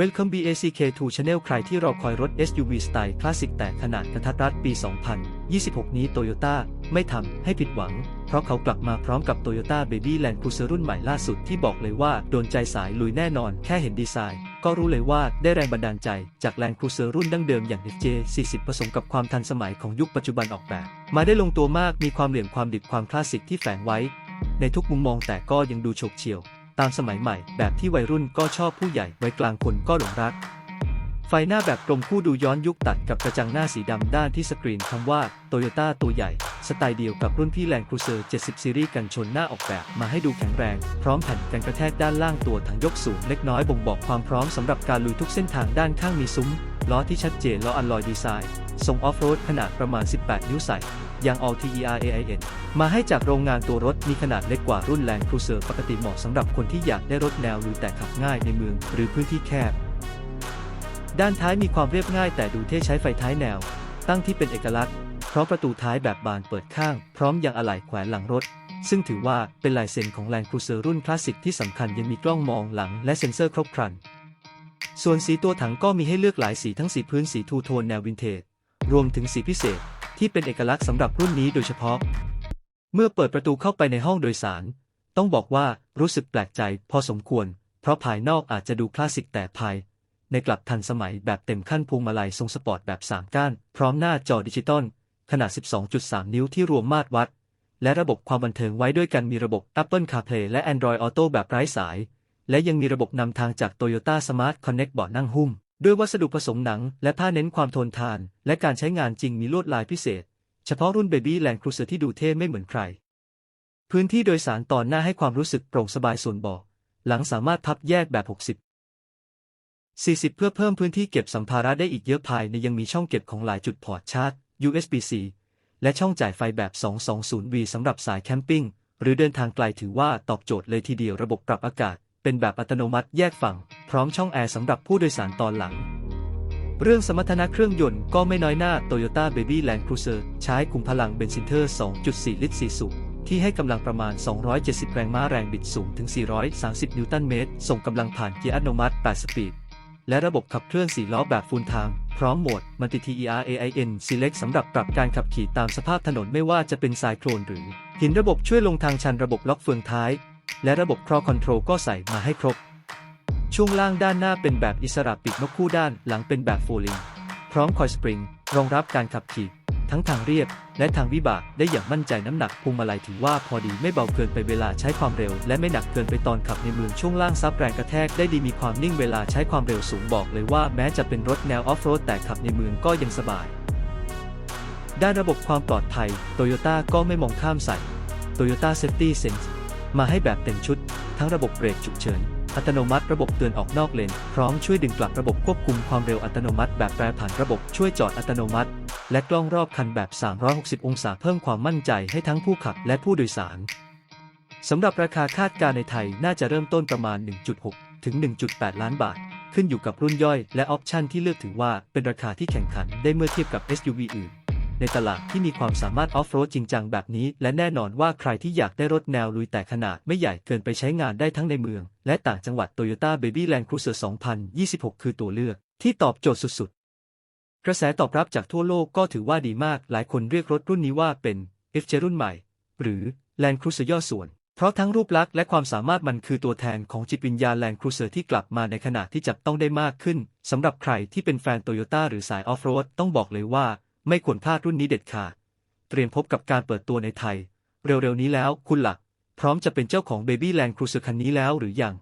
Welcome BACK2 Channel ใครที่รอคอยรถ SUV สไตล์คลาสสิกแต่ขนาดกระทัดรัดปี 2026 นี้ Toyota ไม่ทำให้ผิดหวัง เพราะเขากลับมาพร้อมกับ Toyota Baby Land Cruiser รุ่นใหม่ล่าสุดที่บอกเลยว่าโดนใจสายลุยแน่นอน แค่เห็นดีไซน์ ก็รู้เลยว่าได้แรงบันดาลใจจาก Land Cruiser รุ่นดั้งเดิมอย่าง FJ40 ผสมกับความทันสมัยของยุคปัจจุบันออกแบบ มาได้ลงตัวมากมีความเหลี่ยมความดิบความคลาสสิกที่แฝงไว้ ในทุกมุมมองแต่ก็ยังดูโฉบเฉี่ยว ตามสมัยใหม่ แบบที่วัยรุ่นก็ชอบผู้ใหญ่วัยกลางคนก็หลงรัก ไฟหน้าแบบกลมคู่ดูย้อนยุคตัดกับกระจังหน้าสีดำด้านที่สกรีนคำว่า Toyota ตัวใหญ่ สไตล์เดียวกับรุ่นพี่แลนด์ครูเซอร์70 ซีรีส์กันชนหน้าออกแบบมาให้ดูแข็งแรง พร้อมแผ่นกันกระแทกด้านล่างตัวถังยกสูงเล็กน้อยบ่งบอกความพร้อมสำหรับการลุยทุกเส้นทางด้านข้างมีซุ้มล้อที่ชัดเจนล้ออัลลอยดีไซน์ทรงออฟโรดขนาดประมาณ 18 นิ้วใส่ยาง All TER AIN มาให้จากโรงงานตัวรถมีขนาดเล็กกว่ารุ่น Land Cruiser ปกติเหมาะสำหรับคนที่อยากได้รถแนวลุยแต่ขับง่ายในเมืองหรือพื้นที่แคบ ด้านท้ายมีความเรียบง่ายแต่ดูเท่ใช้ไฟท้ายแนว ตั้งที่เป็นเอกลักษณ์พร้อมประตูท้ายแบบบานเปิดข้าง พร้อมยางอะไหล่แขวนหลังรถ ซึ่งถือว่าเป็นลายเซ็นของ Land Cruiser รุ่นคลาสสิกที่สำคัญยังมีกล้องมองหลังและเซ็นเซอร์ครบครัน ส่วนสีตัวถังก็มีให้เลือกหลายสีทั้งสีพื้นสีทูโทนแนววินเทจรวมถึงสีพิเศษ ที่เป็นเอกลักษณ์สำหรับรุ่นนี้โดยเฉพาะ เมื่อเปิดประตูเข้าไปในห้องโดยสาร ต้องบอกว่ารู้สึกแปลกใจพอสมควร เพราะภายนอกอาจจะดูคลาสสิกแต่ภาย ในกลับทันสมัยแบบเต็มขั้นพวงมาลัยทรงสปอร์ตแบบ3ก้าน พร้อมหน้าจอดิจิตอลขนาด 12.3 นิ้วที่รวมมาตรวัด และระบบความบันเทิงไว้ด้วยกันมีระบบ Apple CarPlay และ Android Auto แบบไร้สาย และยังมีระบบนำทางจาก Toyota Smart Connect เบาะนั่งหุ้ม ด้วยวัสดุผสมหนัง และผ้าเน้นความทนทาน และการใช้งานจริงมีลวดลายพิเศษ เฉพาะรุ่น Baby Land Cruiser ที่ดูเท่ไม่เหมือนใคร พื้นที่โดยสารตอนหน้าให้ความรู้สึกโปร่งสบายส่วนเบาะหลังสามารถพับแยกแบบ 60 40 เพื่อเพิ่มพื้นที่เก็บสัมภาระได้อีกเยอะภายในยังมีช่องเก็บของหลายจุดพอร์ตชาร์จ USB-C และช่องจ่ายไฟแบบ 220V สำหรับสายแคมปิ้ง หรือเดินทางไกลถือว่าตอบโจทย์เลยทีเดียวระบบปรับอากาศ เป็นแบบอัตโนมัติแยกฝั่ง พร้อมช่องแอร์สำหรับผู้โดยสารตอนหลัง เรื่องสมรรถนะเครื่องยนต์ก็ไม่น้อยหน้า Toyota Baby Land Cruiser ใช้คุมพลังเบนซินเทอร์ 2.4 ลิตร 4 สูบที่ให้กำลังประมาณ 270 แรงม้าแรงบิดสูงถึง 430 นิวตันเมตร ส่งกำลังผ่านเกียร์อัตโนมัติ 8 สปีด และระบบขับเคลื่อน 4 ล้อแบบฟูลทม์พร้อมโหมด Multi TER AIN Select สำหรับปรับการขับขี่ตามสภาพถนนไม่ว่าจะเป็นทรายโคลนหรือหินระบบช่วยลงทางชันระบบล็อกเฟืองท้าย และระบบ Crawl Control ก็ใส่มาให้ครบ ช่วงล่างด้านหน้าเป็นแบบอิสระปีกนกคู่ด้านหลังเป็นแบบโฟลิงพร้อมคอยสปริง รองรับการขับขี่ ทั้งทางเรียบ และทางวิบากได้อย่างมั่นใจน้ำหนักพวงมาลัยถือว่าพอดีไม่เบาเกินไปเวลาใช้ความเร็ว และไม่หนักเกินไปตอนขับในเมืองช่วงล่างซับแรงกระแทกได้ดีมีความนิ่งเวลาใช้ความเร็วสูงบอกเลยว่าแม้จะเป็นรถแนวออฟโรดแต่ขับในเมืองก็ยังสบาย ด้านระบบความปลอดภัย Toyota ก็ไม่มองข้ามใส่ Toyota Safety Sense มาให้แบบเต็มชุด ทั้งระบบเบรกฉุกเฉิน อัตโนมัติระบบเตือนออกนอกเลน พร้อมช่วยดึงกลับระบบควบคุมความเร็วอัตโนมัติแบบแปรผันระบบช่วยจอดอัตโนมัติ และกล้องรอบคันแบบ 360 องศาเพิ่มความมั่นใจให้ทั้งผู้ขับและผู้โดยสารสำหรับราคาคาดการในไทยน่าจะเริ่มต้นประมาณ 1.6 ถึง 1.8 ล้านบาท ขึ้นอยู่กับรุ่นย่อยและออปชันที่เลือกถือว่าเป็นราคาที่แข่งขันได้เมื่อเทียบกับ SUV อื่น ในตลาดที่มีความสามารถออฟโรดจริงจังแบบนี้ และแน่นอนว่าใครที่อยากได้รถแนวลุยแต่ขนาดไม่ใหญ่เกินไปใช้งานได้ทั้งในเมือง และต่างจังหวัด Toyota Baby Land Cruiser 2026 คือตัวเลือก ที่ตอบโจทย์สุดๆ กระแสตอบรับจากทั่วโลกก็ถือว่าดีมาก หลายคนเรียกรถรุ่นนี้ว่าเป็น FJ รุ่นใหม่ หรือ Land Cruiser ย่อส่วนเพราะทั้งรูปลักษณ์และความสามารถมันคือตัวแทนของจิตวิญญาณ Land Cruiser ที่กลับมาในขนาดที่จับต้องได้มากขึ้น สำหรับใครที่เป็นแฟน Toyota หรือสายออฟโรดต้องบอกเลยว่า ไม่ควรพลาดรุ่นนี้เด็ดขาด เตรียมพบกับการเปิดตัวในไทย เร็วๆนี้แล้วคุณหลักพร้อมจะเป็นเจ้าของ Baby Land Cruiser คันนี้แล้วหรือยัง